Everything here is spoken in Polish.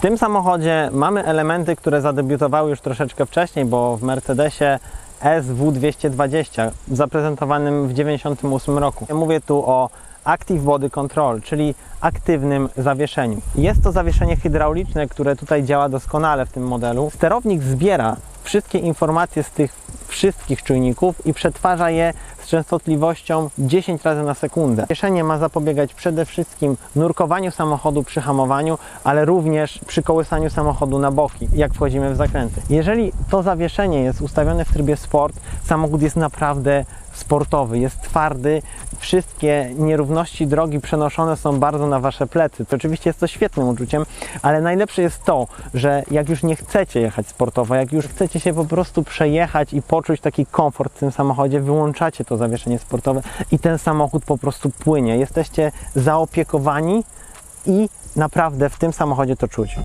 W tym samochodzie mamy elementy, które zadebiutowały już troszeczkę wcześniej, bo w Mercedesie SW220 zaprezentowanym w 1998 roku. Ja Mówię tu o Active Body Control, czyli aktywnym zawieszeniu. Jest to zawieszenie hydrauliczne, które tutaj działa doskonale w tym modelu. Sterownik zbiera wszystkie informacje z tych wszystkich czujników i przetwarza je częstotliwością 10 razy na sekundę. Zawieszenie ma zapobiegać przede wszystkim nurkowaniu samochodu przy hamowaniu, ale również przy kołysaniu samochodu na boki, jak wchodzimy w zakręty. Jeżeli to zawieszenie jest ustawione w trybie sport, samochód jest naprawdę sportowy, jest twardy, wszystkie nierówności drogi przenoszone są bardzo na wasze plecy. To oczywiście jest to świetnym uczuciem, ale najlepsze jest to, że jak już nie chcecie jechać sportowo, jak już chcecie się po prostu przejechać i poczuć taki komfort w tym samochodzie, wyłączacie to zawieszenie sportowe i ten samochód po prostu płynie. Jesteście zaopiekowani i naprawdę w tym samochodzie to czuć.